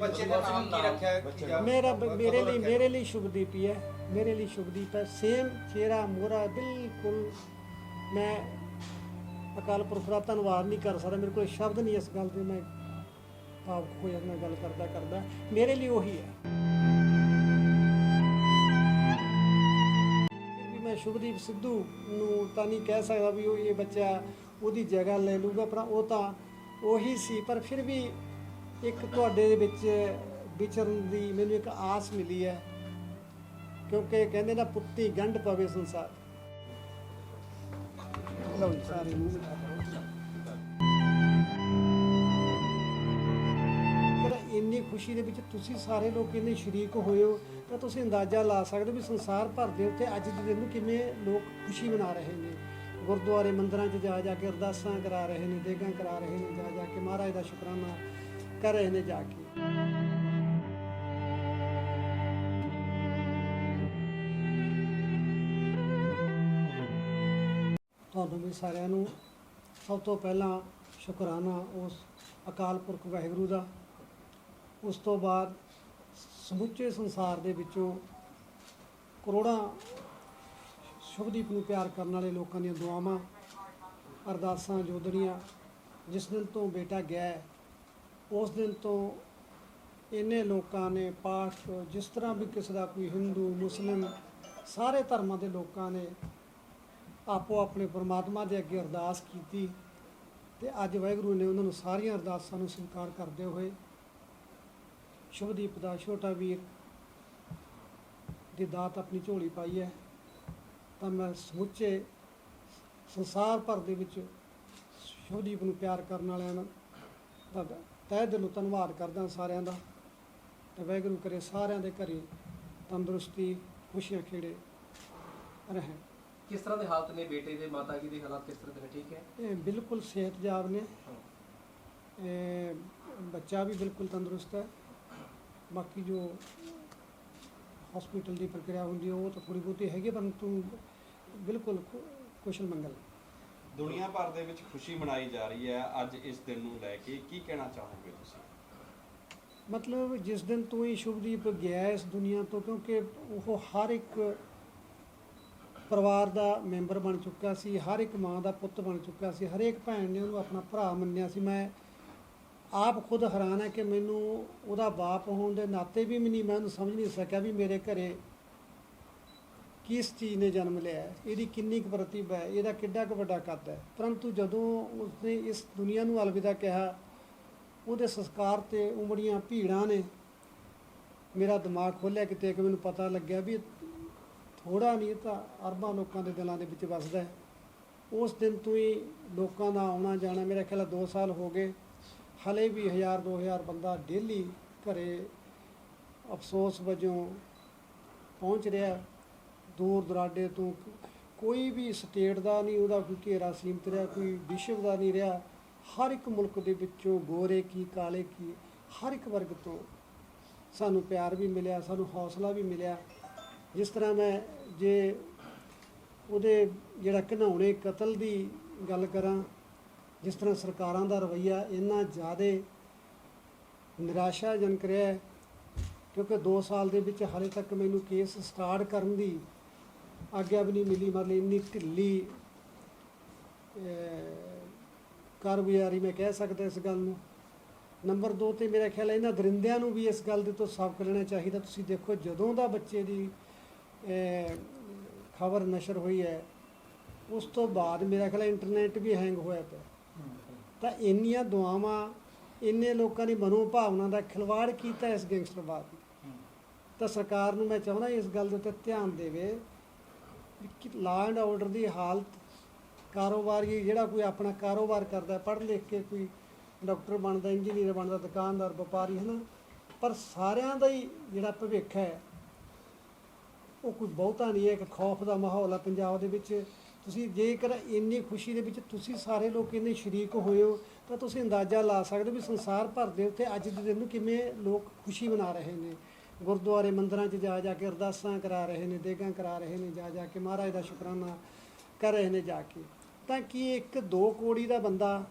ਬੱਚੇ ਦਾ ਨਾਮ ਕੀ ਰੱਖਿਆ ਹੈ? ਕੀ ਮੇਰਾ ਮੇਰੇ ਲਈ? ਮੇਰੇ ਲਈ ਸ਼ੁਭਦੀਪ ਹੀ ਹੈ ਮੇਰੇ ਲਈ ਸ਼ੁਭਦੀਪ ਹੈ। ਸੇਮ ਚਿਹਰਾ ਮੋਰਾ ਬਿਲਕੁਲ ਮੈਂ ਅਕਾਲ ਪੁਰਖ ਦਾ ਧੰਨਵਾਦ ਨਹੀਂ ਕਰ ਸਕਦਾ। ਮੇਰੇ ਕੋਲ ਸ਼ਬਦ ਨਹੀਂ ਇਸ ਗੱਲ ਦੇ। ਮੈਂ ਭਾਵੁਕ ਹੋ ਜਾਂਦਾ ਗੱਲ ਕਰਦਾ ਕਰਦਾ। ਮੇਰੇ ਲਈ ਉਹੀ ਹੈ। ਫਿਰ ਵੀ ਮੈਂ ਸ਼ੁਭਦੀਪ ਸਿੱਧੂ ਨੂੰ ਤਾਂ ਨਹੀਂ ਕਹਿ ਸਕਦਾ ਵੀ ਉਹ ਇਹ ਬੱਚਾ ਉਹਦੀ ਜਗ੍ਹਾ ਲੈ ਲੂਗਾ ਪਰ ਉਹ ਤਾਂ ਉਹੀ ਸੀ। ਪਰ ਫਿਰ ਵੀ ਇੱਕ ਤੁਹਾਡੇ ਦੇ ਵਿੱਚ ਵਿਚਰਨ ਦੀ ਮੈਨੂੰ ਇੱਕ ਆਸ ਮਿਲੀ ਹੈ, ਕਿਉਂਕਿ ਕਹਿੰਦੇ ਨਾ ਪੁੱਤੀ ਗੰਢ ਪਵੇ ਸੰਸਾਰ। ਲਓ ਜੀ, ਸਾਰੇ ਮੂੰਹ ਇੰਨੀ ਖੁਸ਼ੀ ਦੇ ਵਿੱਚ ਤੁਸੀਂ ਸਾਰੇ ਲੋਕ ਇੰਨੇ ਸ਼ਰੀਕ ਹੋਏ ਹੋ, ਤਾਂ ਤੁਸੀਂ ਅੰਦਾਜ਼ਾ ਲਾ ਸਕਦੇ ਹੋ ਵੀ ਸੰਸਾਰ ਭਰ ਦੇ ਉੱਤੇ ਅੱਜ ਦੇ ਦਿਨ ਨੂੰ ਕਿਵੇਂ ਲੋਕ ਖੁਸ਼ੀ ਮਨਾ ਰਹੇ ਨੇ। ਗੁਰਦੁਆਰੇ ਮੰਦਰਾਂ 'ਚ ਜਾ ਜਾ ਕੇ ਅਰਦਾਸਾਂ ਕਰਾ ਰਹੇ ਨੇ, ਦੇਗਾਂ ਕਰਾ ਰਹੇ ਨੇ ਜਾ ਜਾ ਕੇ ਮਹਾਰਾਜ ਦਾ ਸ਼ੁਕਰਾਨਾ ਕਰ ਰਹੇ ਨੇ ਜਾ ਕੇ। ਤੁਹਾਨੂੰ ਵੀ ਸਾਰਿਆਂ ਨੂੰ ਸਭ ਤੋਂ ਪਹਿਲਾਂ ਸ਼ੁਕਰਾਨਾ ਉਸ ਅਕਾਲ ਪੁਰਖ ਵਾਹਿਗੁਰੂ ਦਾ। ਉਸ ਤੋਂ ਬਾਅਦ ਸਮੁੱਚੇ ਸੰਸਾਰ ਦੇ ਵਿੱਚੋਂ ਕਰੋੜਾਂ ਸ਼ੁਭਦੀਪ ਨੂੰ ਪਿਆਰ ਕਰਨ ਵਾਲੇ ਲੋਕਾਂ ਦੀਆਂ ਦੁਆਵਾਂ, ਅਰਦਾਸਾਂ ਜੋਦੜੀਆਂ ਜਿਸ ਦਿਨ ਤੋਂ ਬੇਟਾ ਗਿਆ ਉਸ ਦਿਨ ਤੋਂ ਇੰਨੇ ਲੋਕਾਂ ਨੇ ਪਾਠ, ਜਿਸ ਤਰ੍ਹਾਂ ਵੀ ਕਿਸੇ ਦਾ ਕੋਈ ਹਿੰਦੂ, ਮੁਸਲਿਮ, ਸਾਰੇ ਧਰਮਾਂ ਦੇ ਲੋਕਾਂ ਨੇ ਆਪੋ ਆਪਣੇ ਪਰਮਾਤਮਾ ਦੇ ਅੱਗੇ ਅਰਦਾਸ ਕੀਤੀ ਤੇ ਅੱਜ ਵਾਹਿਗੁਰੂ ਨੇ ਉਹਨਾਂ ਨੂੰ ਸਾਰੀਆਂ ਅਰਦਾਸਾਂ ਨੂੰ ਸਵੀਕਾਰ ਕਰਦੇ ਹੋਏ ਸ਼ੁਭਦੀਪ ਦਾ ਛੋਟਾ ਵੀਰ ਦੀ ਦਾਤ ਆਪਣੀ ਝੋਲੀ ਪਾਈ ਹੈ। ਤਾਂ ਮੈਂ ਸਮੁੱਚੇ ਸੰਸਾਰ ਭਰ ਦੇ ਵਿੱਚ ਸ਼ੁਭਦੀਪ ਨੂੰ ਪਿਆਰ ਕਰਨ ਵਾਲਿਆਂ ਦਾ ਦਾ ਤਹਿ ਦਿਲੋਂ ਧੰਨਵਾਦ ਕਰਦਾ ਸਾਰਿਆਂ ਦਾ ਤੇ ਵਾਹਿਗੁਰੂ ਕਰੇ ਸਾਰਿਆਂ ਦੇ ਘਰੇ ਤੰਦਰੁਸਤੀ ਖੁਸ਼ੀਆਂ ਖੇੜੇ ਰਹਿਣ ਕਿਸ ਤਰ੍ਹਾਂ ਦੇ ਹਾਲਤ ਨੇ ਬੇਟੇ ਦੇ ਮਾਤਾ ਜੀ ਦੇ ਹਾਲਾਤ ਕਿਸ ਤਰ੍ਹਾਂ ਦੇ ਠੀਕ ਹੈ? ਇਹ ਬਿਲਕੁਲ ਸਿਹਤਯਾਬ ਨੇ। ਇਹ ਬੱਚਾ ਵੀ ਬਿਲਕੁਲ ਤੰਦਰੁਸਤ ਹੈ। ਬਾਕੀ ਜੋ ਹਸਪੀਟਲ ਦੀ ਪ੍ਰਕਿਰਿਆ ਹੁੰਦੀ ਉਹ ਤਾਂ ਥੋੜੀ ਬਹੁਤੀ ਹੈਗੀ ਪਰੰਤੂ ਬਿਲਕੁਲ ਕੁਸ਼ਲ ਮੰਗਲ ਦੁਨੀਆ ਭਰ ਦੇ ਵਿੱਚ ਖੁਸ਼ੀ ਮਨਾਈ ਜਾ ਰਹੀ ਹੈ ਅੱਜ ਇਸ ਦਿਨ ਨੂੰ ਲੈ ਕੇ। ਕੀ ਕਹਿਣਾ ਚਾਹੋਗੇ ਤੁਸੀਂ? ਮਤਲਬ ਜਿਸ ਦਿਨ ਤੋਂ ਹੀ ਸ਼ੁਭਦੀਪ ਗਿਆ ਇਸ ਦੁਨੀਆ ਤੋਂ, ਕਿਉਂਕਿ ਉਹ ਹਰ ਇੱਕ ਪਰਿਵਾਰ ਦਾ ਮੈਂਬਰ ਬਣ ਚੁੱਕਾ ਸੀ, ਹਰ ਇੱਕ ਮਾਂ ਦਾ ਪੁੱਤ ਬਣ ਚੁੱਕਾ ਸੀ, ਹਰੇਕ ਭੈਣ ਨੇ ਉਹਨੂੰ ਆਪਣਾ ਭਰਾ ਮੰਨਿਆ ਸੀ। ਮੈਂ ਆਪ ਖੁਦ ਹੈਰਾਨ ਹੈ ਕਿ ਮੈਨੂੰ ਉਹਦਾ ਬਾਪ ਹੋਣ ਦੇ ਨਾਤੇ ਵੀ ਨਹੀਂ ਮੈਂ ਉਹਨੂੰ ਸਮਝ ਨਹੀਂ ਸਕਿਆ ਵੀ ਮੇਰੇ ਘਰੇ ਕਿਸ ਚੀਜ਼ ਨੇ ਜਨਮ ਲਿਆ? ਇਹਦੀ ਕਿੰਨੀ ਕੁ ਪ੍ਰਤਿਭਾ ਹੈ? ਇਹਦਾ ਕਿੱਡਾ ਕੁ ਵੱਡਾ ਕੱਦ ਹੈ? ਪਰੰਤੂ ਜਦੋਂ ਉਸਨੇ ਇਸ ਦੁਨੀਆ ਨੂੰ ਅਲਵਿਦਾ ਕਿਹਾ, ਉਹਦੇ ਸੰਸਕਾਰ ਤੇ ਉਮੜੀਆਂ ਭੀੜਾਂ ਨੇ ਮੇਰਾ ਦਿਮਾਗ ਖੋਲ੍ਹਿਆ ਕਿਤੇ ਕਿ ਮੈਨੂੰ ਪਤਾ ਲੱਗਿਆ ਵੀ ਥੋੜਾ ਨਹੀਂ ਤਾਂ ਅਰਬਾਂ ਲੋਕਾਂ ਦੇ ਦਿਲਾਂ ਦੇ ਵਿੱਚ ਵੱਸਦਾ ਹੈ। ਉਸ ਦਿਨ ਤੋਂ ਹੀ ਲੋਕਾਂ ਦਾ ਆਉਣਾ ਜਾਣਾ, ਮੇਰਾ ਖਿਆਲ 2 ਸਾਲ ਹੋ ਗਏ। ਹਲੇ ਵੀ 1000 2000 ਬੰਦਾ ਡੇਲੀ ਘਰੇ ਅਫਸੋਸ ਵਜੋਂ ਪਹੁੰਚ ਰਿਹਾ। ਦੂਰ ਦਰਾਡੇ ਤੋਂ ਕੋਈ ਵੀ ਸਟੇਟ ਦਾ ਨਹੀਂ, ਉਹਦਾ ਕੋਈ ਘੇਰਾ ਸੀਮਤ ਰਿਹਾ, ਕੋਈ ਵਿਸ਼ਵ ਦਾ ਨਹੀਂ ਰਿਹਾ। ਹਰ ਇੱਕ ਮੁਲਕ ਦੇ ਵਿੱਚੋਂ ਗੋਰੇ ਕੀ, ਕਾਲੇ ਕੀ, ਹਰ ਇੱਕ ਵਰਗ ਤੋਂ ਸਾਨੂੰ ਪਿਆਰ ਵੀ ਮਿਲਿਆ, ਸਾਨੂੰ ਹੌਸਲਾ ਵੀ ਮਿਲਿਆ। ਜਿਸ ਤਰ੍ਹਾਂ ਮੈਂ ਜੇ ਉਹਦੇ ਜਿਹੜਾ ਘਿਨਾਉਣੇ ਕਤਲ ਦੀ ਗੱਲ ਕਰਾਂ, ਜਿਸ ਤਰ੍ਹਾਂ ਸਰਕਾਰਾਂ ਦਾ ਰਵੱਈਆ ਇੰਨਾ ਜ਼ਿਆਦਾ ਨਿਰਾਸ਼ਾਜਨਕ ਰਿਹਾ ਕਿਉਂਕਿ 2 ਸਾਲ ਦੇ ਵਿੱਚ ਹਾਲੇ ਤੱਕ ਮੈਨੂੰ ਕੇਸ ਸਟਾਰਟ ਕਰਨ ਦੀ ਆਗਿਆ ਵੀ ਨਹੀਂ ਮਿਲੀ, ਮਤਲਬ ਇੰਨੀ ਢਿੱਲੀ ਕਾਰਗੁਜ਼ਾਰੀ ਮੈਂ ਕਹਿ ਸਕਦਾ ਇਸ ਗੱਲ ਨੂੰ। ਨੰਬਰ 2 ਤੇ ਮੇਰਾ ਖਿਆਲ ਹੈ ਇਹਨਾਂ ਦਰਿੰਦਿਆਂ ਨੂੰ ਵੀ ਇਸ ਗੱਲ ਦੇ ਤੋਂ ਸਬਕ ਲੈਣਾ ਚਾਹੀਦਾ। ਤੁਸੀਂ ਦੇਖੋ ਜਦੋਂ ਦਾ ਬੱਚੇ ਦੀ ਖਬਰ ਨਸ਼ਰ ਹੋਈ ਹੈ, ਉਸ ਤੋਂ ਬਾਅਦ ਮੇਰਾ ਖਿਆਲ ਇੰਟਰਨੈਟ ਵੀ ਹੈਂਗ ਹੋਇਆ ਪਿਆ। ਤਾਂ ਇੰਨੀਆਂ ਦੁਆਵਾਂ, ਇੰਨੇ ਲੋਕਾਂ ਦੀ ਮਨੋਭਾਵਨਾ ਦਾ ਖਿਲਵਾੜ ਕੀਤਾ ਇਸ ਗੈਂਗਸਟਰਵਾਦ ਨੇ। ਤਾਂ ਸਰਕਾਰ ਨੂੰ ਮੈਂ ਚਾਹੁੰਦਾ ਇਸ ਗੱਲ ਦੇ ਉੱਤੇ ਧਿਆਨ ਦੇਵੇ ਕਿ ਲਾ ਐਂਡ ਆਰਡਰ ਦੀ ਹਾਲਤ ਕਾਰੋਬਾਰੀ ਜਿਹੜਾ ਕੋਈ ਆਪਣਾ ਕਾਰੋਬਾਰ ਕਰਦਾ ਪੜ੍ਹ ਲਿਖ ਕੇ ਕੋਈ ਡਾਕਟਰ ਬਣਦਾ ਇੰਜੀਨੀਅਰ ਬਣਦਾ, ਦੁਕਾਨਦਾਰ, ਵਪਾਰੀ ਹੈ ਨਾ ਪਰ ਸਾਰਿਆਂ ਦਾ ਹੀ ਜਿਹੜਾ ਭਵਿੱਖ ਹੈ, ਉਹ ਕੋਈ ਬਹੁਤਾ ਨਹੀਂ ਹੈ ਕਿ ਖੌਫ ਦਾ ਮਾਹੌਲ ਆ ਪੰਜਾਬ ਦੇ ਵਿੱਚ। ਤੁਸੀਂ ਜੇਕਰ ਇੰਨੀ ਖੁਸ਼ੀ ਦੇ ਵਿੱਚ ਤੁਸੀਂ ਸਾਰੇ ਲੋਕ ਇੰਨੇ ਸ਼ਰੀਕ ਹੋਏ ਹੋ, ਤਾਂ ਤੁਸੀਂ ਅੰਦਾਜ਼ਾ ਲਾ ਸਕਦੇ ਹੋ ਵੀ ਸੰਸਾਰ ਭਰ ਦੇ ਉੱਤੇ ਅੱਜ ਦੇ ਦਿਨ ਨੂੰ ਕਿਵੇਂ ਲੋਕ ਖੁਸ਼ੀ ਮਨਾ ਰਹੇ ਨੇ। ਗੁਰਦੁਆਰੇ ਮੰਦਰਾਂ 'ਚ ਜਾ ਜਾ ਕੇ ਅਰਦਾਸਾਂ ਕਰਾ ਰਹੇ ਨੇ, ਦੇਗਾਂ ਕਰਾ ਰਹੇ ਨੇ, ਜਾ ਜਾ ਕੇ ਮਹਾਰਾਜ ਦਾ ਸ਼ੁਕਰਾਨਾ ਕਰ ਰਹੇ ਨੇ ਜਾ ਕੇ। ਤਾਂ ਕੀ ਇੱਕ ਦੋ ਕੋੜੀ ਦਾ ਬੰਦਾ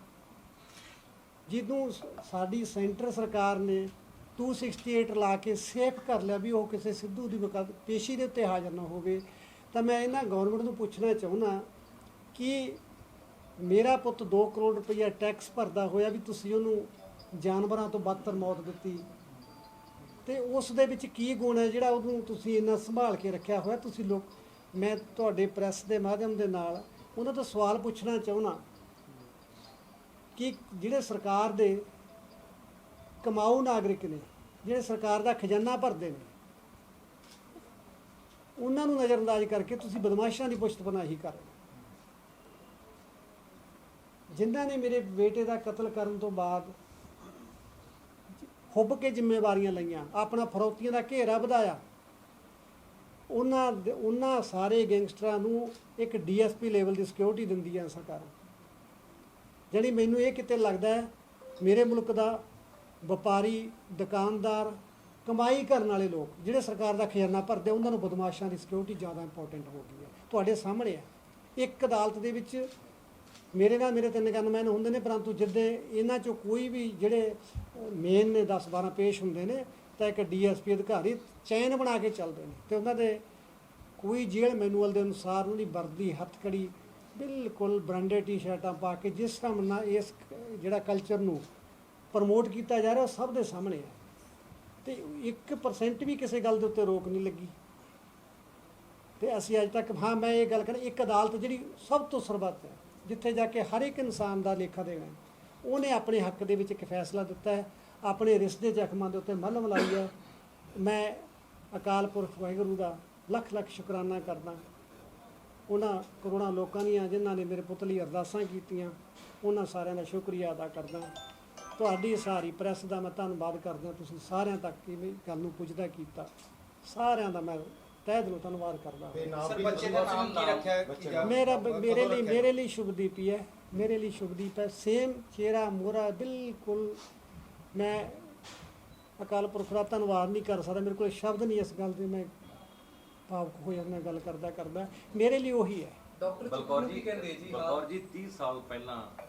ਜਿਹਨੂੰ ਸਾਡੀ ਸੈਂਟਰ ਸਰਕਾਰ ਨੇ 268 ਲਾ ਕੇ ਸੇਫ ਕਰ ਲਿਆ ਵੀ ਉਹ ਕਿਸੇ ਸਿੱਧੂ ਦੀ ਮੁਕੱਦ ਪੇਸ਼ੀ ਦੇ ਉੱਤੇ ਹਾਜ਼ਰ ਨਾ ਹੋਵੇ। ਤਾਂ ਮੈਂ ਇਹਨਾਂ ਗਵਰਨਮੈਂਟ ਨੂੰ ਪੁੱਛਣਾ ਚਾਹੁੰਦਾ ਕਿ ਮੇਰਾ ਪੁੱਤ 2 ਕਰੋੜ ਰੁਪਈਆ ਟੈਕਸ ਭਰਦਾ ਹੋਇਆ ਵੀ ਤੁਸੀਂ ਉਹਨੂੰ ਜਾਨਵਰਾਂ ਤੋਂ ਬਦਤਰ ਮੌਤ ਦਿੱਤੀ। ਤੇ ਉਸ ਦੇ ਵਿੱਚ ਕੀ ਗੁਣ ਹੈ ਜਿਹੜਾ ਉਹਨੂੰ ਤੁਸੀਂ ਇੰਨਾ ਸੰਭਾਲ ਕੇ ਰੱਖਿਆ ਹੋਇਆ ਤੁਸੀਂ ਲੋਕ, ਮੈਂ ਤੁਹਾਡੇ ਪ੍ਰੈਸ ਦੇ ਮਾਧਿਅਮ ਦੇ ਨਾਲ ਉਹਨਾਂ ਤੋਂ ਸਵਾਲ ਪੁੱਛਣਾ ਚਾਹੁੰਦਾ ਕਿ ਜਿਹੜੇ ਸਰਕਾਰ ਦੇ ਕਮਾਊ ਨਾਗਰਿਕ ਨੇ, ਜਿਹੜੇ ਸਰਕਾਰ ਦਾ ਖਜ਼ਾਨਾ ਭਰਦੇ ਨੇ, ਉਹਨਾਂ ਨੂੰ ਨਜ਼ਰਅੰਦਾਜ਼ ਕਰਕੇ ਤੁਸੀਂ ਬਦਮਾਸ਼ਾਂ ਦੀ ਪੁਸ਼ਤ ਪਨਾਹੀ ਕਰ ਰਹੇ ਜਿਨ੍ਹਾਂ ਨੇ ਮੇਰੇ ਬੇਟੇ ਦਾ ਕਤਲ ਕਰਨ ਤੋਂ ਬਾਅਦ ਹੁੱਬ ਕੇ ਜ਼ਿੰਮੇਵਾਰੀਆਂ ਲਈਆਂ, ਆਪਣਾ ਫਰੌਤੀਆਂ ਦਾ ਘੇਰਾ ਵਧਾਇਆ। ਉਹਨਾਂ ਉਹਨਾਂ ਸਾਰੇ ਗੈਂਗਸਟਰਾਂ ਨੂੰ ਇੱਕ ਡੀਐਸਪੀ ਲੈਵਲ ਦੀ ਸਿਕਿਉਰਿਟੀ ਹੈ ਸਰਕਾਰ। ਜਿਹੜੀ ਮੈਨੂੰ ਇਹ ਕਿਤੇ ਲੱਗਦਾ ਹੈ, ਮੇਰੇ ਮੁਲਕ ਦਾ ਵਪਾਰੀ, ਦੁਕਾਨਦਾਰ, ਕਮਾਈ ਕਰਨ ਵਾਲੇ ਲੋਕ, ਜਿਹੜੇ ਸਰਕਾਰ ਦਾ ਖਜ਼ਾਨਾ ਭਰਦੇ ਉਹਨਾਂ ਨੂੰ ਬਦਮਾਸ਼ਾਂ ਦੀ ਸਿਕਿਉਰਿਟੀ ਜ਼ਿਆਦਾ ਇੰਪੋਰਟੈਂਟ ਹੋ ਗਈ ਹੈ। ਤੁਹਾਡੇ ਸਾਹਮਣੇ ਹੈ। ਇੱਕ ਅਦਾਲਤ ਦੇ ਵਿੱਚ ਮੇਰੇ ਨਾਲ ਮੇਰੇ ਤਿੰਨ ਗਨਮੈਨ ਹੁੰਦੇ ਨੇ, ਪਰੰਤੂ ਜਿੱਦੇ ਇਹਨਾਂ ਚੋਂ ਕੋਈ ਵੀ ਜਿਹੜੇ ਮੇਨ ਨੇ 10 12 ਪੇਸ਼ ਹੁੰਦੇ ਨੇ, ਤਾਂ ਇੱਕ ਡੀਐਸਪੀ ਅਧਿਕਾਰੀ ਚੈਨ ਬਣਾ ਕੇ ਚੱਲਦੇ ਨੇ। ਤੇ ਉਹਨਾਂ ਦੇ ਕੋਈ ਜੇਲ੍ਹ ਮੈਨੂਅਲ ਦੇ ਅਨੁਸਾਰ ਉਹਨਾਂ ਦੀ ਵਰਦੀ, ਹੱਥਕੜੀ, ਬਿਲਕੁਲ ਬ੍ਰਾਂਡਡ ਟੀ-ਸ਼ਰਟਾਂ ਪਾ ਕੇ ਜਿਸ ਹਿਸਾਬ ਨਾਲ ਇਸ ਜਿਹੜਾ ਕਲਚਰ ਨੂੰ ਪ੍ਰਮੋਟ ਕੀਤਾ ਜਾ ਰਿਹਾ, ਉਹ ਸਭ ਦੇ ਸਾਹਮਣੇ ਹੈ ਤੇ 1% ਵੀ ਕਿਸੇ ਗੱਲ ਦੇ ਉੱਤੇ ਰੋਕ ਨਹੀਂ ਲੱਗੀ। ਤੇ ਅਸੀਂ ਅੱਜ ਤੱਕ, ਹਾਂ, ਮੈਂ ਇਹ ਗੱਲ ਕਰਾਂ, ਇੱਕ ਅਦਾਲਤ ਜਿਹੜੀ ਸਭ ਤੋਂ ਸਰਬੱਤ ਹੈ, ਜਿੱਥੇ ਜਾ ਕੇ ਹਰ ਇੱਕ ਇਨਸਾਨ ਦਾ ਲੇਖਾ ਦੇਣਾ ਉਹਨੇ ਆਪਣੇ ਹੱਕ ਦੇ ਵਿੱਚ ਇੱਕ ਫੈਸਲਾ ਦਿੱਤਾ ਹੈ ਆਪਣੇ ਰਿਸ਼ਤੇ ਦੇ ਜ਼ਖਮਾਂ ਦੇ ਉੱਤੇ ਮਲਮ ਲਾਈ ਹੈ। ਮੈਂ ਅਕਾਲ ਪੁਰਖ ਵਾਹਿਗੁਰੂ ਦਾ ਲੱਖ ਲੱਖ ਸ਼ੁਕਰਾਨਾ ਕਰਦਾ ਉਹਨਾਂ ਕਰੋੜਾਂ ਲੋਕਾਂ ਦੀਆਂ ਜਿਨ੍ਹਾਂ ਨੇ ਮੇਰੇ ਪੁੱਤ ਲਈ ਅਰਦਾਸਾਂ ਕੀਤੀਆਂ ਉਹਨਾਂ ਸਾਰਿਆਂ ਦਾ ਸ਼ੁਕਰੀਆ ਅਦਾ ਕਰਦਾ ਤੁਹਾਡੀ ਸਾਰੀ ਪ੍ਰੈਸ ਦਾ ਮੈਂ ਧੰਨਵਾਦ ਕਰਦਾ ਤੁਸੀਂ ਸਾਰਿਆਂ ਤੱਕ ਇਹ ਗੱਲ ਨੂੰ ਪੁੱਜਦਾ ਕੀਤਾ। ਸਾਰਿਆਂ ਦਾ ਮੈਂ ਤਹਿ ਦਿਲੋਂ ਧੰਨਵਾਦ ਕਰਦਾ ਸਰ ਬੱਚੇ ਦਾ ਨਾਮ ਕੀ ਰੱਖਿਆ? ਹੈ? ਕੀ ਜਾਂ- ਮੇਰਾ ਮੇਰੇ ਲਈ? ਮੇਰੇ ਲਈ ਸ਼ੁਭਦੀਪ ਹੈ। ਮੇਰੇ ਲਈ ਸ਼ੁਭਦੀਪ ਹੈ। ਸੇਮ ਚਿਹਰਾ ਮੋਰਾ ਬਿਲਕੁਲ ਮੈਂ ਅਕਾਲ ਪੁਰਖ ਦਾ ਧੰਨਵਾਦ ਨਹੀਂ ਕਰ ਸਕਦਾ। ਮੇਰੇ ਕੋਲ ਸ਼ਬਦ ਨਹੀਂ ਇਸ ਗੱਲ ਦੇ। ਮੈਂ ਭਾਵੁਕ ਹੋ ਜਾਂਦਾ ਗੱਲ ਕਰਦਾ ਕਰਦਾ। ਮੇਰੇ ਲਈ ਉਹੀ ਹੈ। ਡਾਕਟਰ ਬਲਕੌਰ ਕੀ ਜੀ ਕਹਿੰਦੇ ਜੀ? ਬਲਕੌਰ ਜੀ 30 ਸਾਲ ਪਹਿਲਾਂ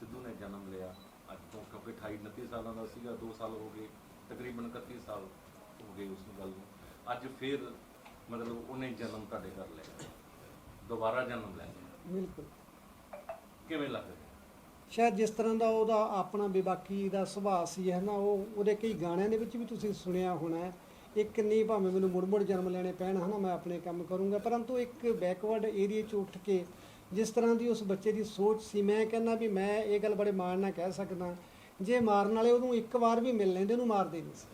ਸਿੱਧੂ ਨੇ ਜਨਮ ਲਿਆ। ਅੱਜ ਤੋਂ ਕਿਉਂਕਿ 28 29 ਸਾਲਾਂ ਦਾ ਸੀਗਾ 2 ਸਾਲ ਹੋ ਗਏ। ਤਕਰੀਬਨ 31 ਸਾਲ ਹੋ ਗਏ ਉਸ ਗੱਲ ਨੂੰ। ਅੱਜ ਫਿਰ ਮਤਲਬ ਉਹਨੇ ਜਨਮ ਤੁਹਾਡੇ ਘਰ ਲਿਆ। ਦੁਬਾਰਾ ਜਨਮ ਲੈ ਲਿਆ। ਬਿਲਕੁਲ। ਕਿਵੇਂ ਲੱਗ ਸ਼ਾਇਦ ਜਿਸ ਤਰ੍ਹਾਂ ਦਾ ਉਹਦਾ ਆਪਣਾ ਬੇਬਾਕੀ ਦਾ ਸੁਭਾਅ ਸੀ, ਹੈ ਨਾ, ਉਹ ਉਹਦੇ ਕਈ ਗਾਣਿਆਂ ਦੇ ਵਿੱਚ ਵੀ ਤੁਸੀਂ ਸੁਣਿਆ ਹੋਣਾ ਹੈ। ਇੱਕ ਨਹੀਂ, ਭਾਵੇਂ ਮੈਨੂੰ ਮੁੜ ਮੁੜ ਜਨਮ ਲੈਣੇ ਪੈਣ ਹਨਾ ਮੈਂ ਆਪਣੇ ਕੰਮ ਕਰੂੰਗਾ। ਪਰੰਤੂ ਇੱਕ ਬੈਕਵਰਡ ਏਰੀਆ 'ਚ ਉੱਠ ਕੇ ਜਿਸ ਤਰ੍ਹਾਂ ਦੀ ਉਸ ਬੱਚੇ ਦੀ ਸੋਚ ਸੀ, ਮੈਂ ਕਹਿੰਦਾ ਵੀ ਮੈਂ ਇਹ ਗੱਲ ਬੜੇ ਮਾਣ ਨਾਲ ਕਹਿ ਸਕਦਾ ਜੇ ਮਾਰਨ ਵਾਲੇ ਉਹਨੂੰ ਇੱਕ ਵਾਰ ਵੀ ਮਿਲ ਲੈਂਦੇ, ਉਹਨੂੰ ਮਾਰਦੇ ਨਹੀਂ ਸੀ।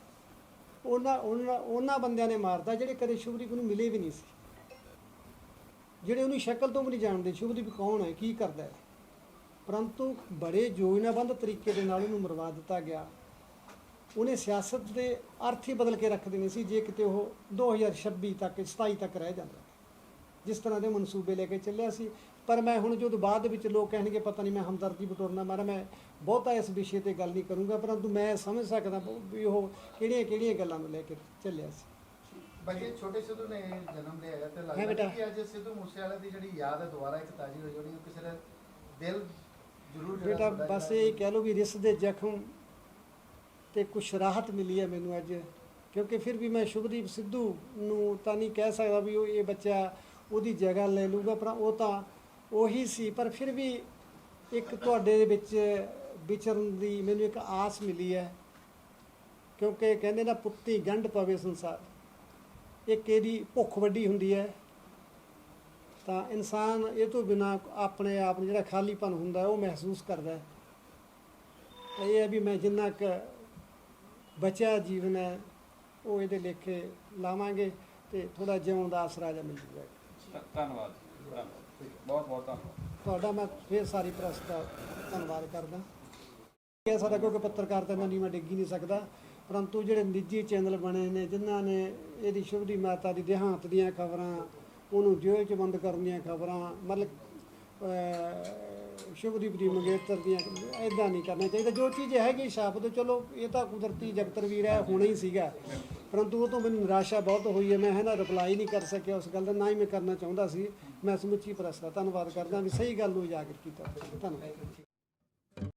ਉਹਨਾਂ ਉਹਨਾਂ ਉਹਨਾਂ ਬੰਦਿਆਂ ਨੇ ਮਾਰਦਾ ਜਿਹੜੇ ਕਦੇ ਸ਼ੁਭਦੀਪ ਨੂੰ ਮਿਲੇ ਵੀ ਨਹੀਂ ਸੀ। ਜਿਹੜੇ ਉਹਨੂੰ ਸ਼ਕਲ ਤੋਂ ਵੀ ਨਹੀਂ ਜਾਣਦੇ, ਸ਼ੁਭਦੀਪ ਕੌਣ ਹੈ, ਕੀ ਕਰਦਾ ਹੈ? ਪਰੰਤੂ ਬੜੇ ਯੋਜਨਾਬੰਦ ਤਰੀਕੇ ਦੇ ਨਾਲ ਉਹਨੂੰ ਮਰਵਾ ਦਿੱਤਾ ਗਿਆ। ਉਹਨੇ ਸਿਆਸਤ ਦੇ ਅਰਥ ਹੀ ਬਦਲ ਕੇ ਰੱਖ ਦੇਣੇ ਸੀ ਜੇ ਕਿਤੇ ਉਹ 2026 ਤੱਕ 27 ਤੱਕ ਰਹਿ ਜਾਂਦਾ। ਜਿਸ ਤਰ੍ਹਾਂ ਦੇ ਮਨਸੂਬੇ ਲੈ ਕੇ ਚੱਲਿਆ ਸੀ। ਪਰ ਮੈਂ ਹੁਣ ਜਦੋਂ ਬਾਅਦ ਵਿੱਚ ਲੋਕ ਕਹਿਣਗੇ ਪਤਾ ਨਹੀਂ ਮੈਂ ਹਮਦਰਦੀ ਬਟੋਰਨਾ ਮਾਰਾ ਮੈਂ ਬਹੁਤਾ ਇਸ ਵਿਸ਼ੇ ਤੇ ਗੱਲ ਨਹੀਂ ਕਰੂੰਗਾ ਪਰੰਤੂ ਮੈਂ ਸਮਝ ਸਕਦਾ ਵੀ ਉਹ ਕਿਹੜੀਆਂ ਕਿਹੜੀਆਂ ਗੱਲਾਂ ਨੂੰ ਲੈ ਕੇ ਚੱਲਿਆ ਸੀ। ਬੱਚੇ ਛੋਟੇ ਸਿੱਧੂ ਨੇ ਜਨਮ ਲਿਆ ਤੇ ਲੱਗਦਾ ਕਿ ਅੱਜ ਸਿੱਧੂ ਮੂਸੇਵਾਲੇ ਦੀ ਜਿਹੜੀ ਯਾਦ ਹੈ ਦੁਬਾਰਾ ਇੱਕ ਤਾਜ਼ੀ ਹੋਈ ਹੋਣੀ ਕਿਸੇ ਦਾ ਦਿਲ ਬੇਟਾ, ਬਸ ਇਹ ਕਹਿ ਲਓ ਵੀ ਰਿਸ ਦੇ ਜ਼ਖਮ ਤੇ ਕੁਛ ਰਾਹਤ ਮਿਲੀ ਹੈ ਮੈਨੂੰ ਅੱਜ, ਕਿਉਂਕਿ ਫਿਰ ਵੀ ਮੈਂ ਸ਼ੁਭਦੀਪ ਸਿੱਧੂ ਨੂੰ ਤਾਂ ਨਹੀਂ ਕਹਿ ਸਕਦਾ ਵੀ ਉਹ ਇਹ ਬੱਚਾ ਉਹਦੀ ਜਗ੍ਹਾ ਲੈ ਲੂਗਾ ਪਰ ਉਹ ਤਾਂ ਉਹੀ ਸੀ। ਪਰ ਫਿਰ ਵੀ ਇੱਕ ਤੁਹਾਡੇ ਦੇ ਵਿੱਚ ਵਿਚਰਨ ਦੀ ਮੈਨੂੰ ਇੱਕ ਆਸ ਮਿਲੀ ਹੈ, ਕਿਉਂਕਿ ਕਹਿੰਦੇ ਨਾ ਪੁੱਤੀ ਗੰਢ ਪਵੇ ਸੰਸਾਰ। ਇੱਕ ਇਹਦੀ ਭੁੱਖ ਵੱਡੀ ਹੁੰਦੀ ਹੈ? ਤਾਂ ਇਨਸਾਨ ਇਹ ਤੋਂ ਬਿਨਾ ਆਪਣੇ ਆਪ ਨੂੰ ਜਿਹੜਾ ਖਾਲੀਪਨ ਹੁੰਦਾ ਉਹ ਮਹਿਸੂਸ ਕਰਦਾ ਹੈ। ਤਾਂ ਇਹ ਹੈ ਵੀ ਮੈਂ ਜਿੰਨਾ ਕੁ ਬਚਿਆ ਜੀਵਨ ਹੈ ਉਹ ਇਹਦੇ ਲੇਖੇ ਲਾਵਾਂਗੇ ਤੇ ਥੋੜਾ ਜਿਉਣ ਦਾ ਆਸਰਾ ਜਿਹਾ ਮਿਲ ਜੂਗਾ ਧੰਨਵਾਦ। ਬਹੁਤ ਬਹੁਤ ਧੰਨਵਾਦ। ਤੁਹਾਡਾ ਮੈਂ ਫੇਰ ਸਾਰੀ ਪ੍ਰੈਸ ਦਾ ਧੰਨਵਾਦ ਕਰਦਾ। ਇਹ ਸਾਡਾ ਕਿਉਂਕਿ ਪੱਤਰਕਾਰਤਾ ਨਾਲ ਨਹੀਂ ਮੈਂ ਡਿੱਗ ਨਹੀਂ ਸਕਦਾ। ਪਰੰਤੂ ਜਿਹੜੇ ਨਿੱਜੀ ਚੈਨਲ ਬਣੇ ਨੇ ਜਿਨ੍ਹਾਂ ਨੇ ਇਹਦੀ ਸ਼ੁਭਦੀ ਮਾਤਾ ਦੀ ਦੇਹਾਂਤ ਦੀਆਂ ਖਬਰਾਂ ਉਹਨੂੰ ਜੇਲ੍ਹ 'ਚ ਬੰਦ ਕਰਨ ਦੀਆਂ ਖਬਰਾਂ, ਮਤਲਬ ਸ਼ੁਭਦੀਪ ਜੀ ਮੰਗੇਤਰ ਦੀਆਂ ਐਦਾਂ ਨਹੀਂ ਕਰਨਾ ਚਾਹੀਦਾ। ਜੋ ਚੀਜ਼ ਹੈਗੀ ਛਾਪ ਤੋਂ ਚਲੋ, ਇਹ ਤਾਂ ਕੁਦਰਤੀ ਜਗਤਰ ਵੀਰ ਹੈ ਹੋਣਾ ਹੀ ਸੀਗਾ। ਪਰੰਤੂ ਉਹ ਤੋਂ ਮੈਨੂੰ ਨਿਰਾਸ਼ਾ ਬਹੁਤ ਹੋਈ ਹੈ। ਮੈਂ ਹੈ ਨਾ ਰਿਪਲਾਈ ਨਹੀਂ ਕਰ ਸਕਿਆ ਉਸ ਗੱਲ ਦਾ, ਨਾ ਹੀ ਮੈਂ ਕਰਨਾ ਚਾਹੁੰਦਾ ਸੀ। ਮੈਂ ਸਮੁੱਚੀ ਪ੍ਰੈਸ ਦਾ ਧੰਨਵਾਦ ਕਰਦਾ ਵੀ ਸਹੀ ਗੱਲ ਨੂੰ ਉਜਾਗਰ ਕੀਤਾ। ਧੰਨਵਾਦ।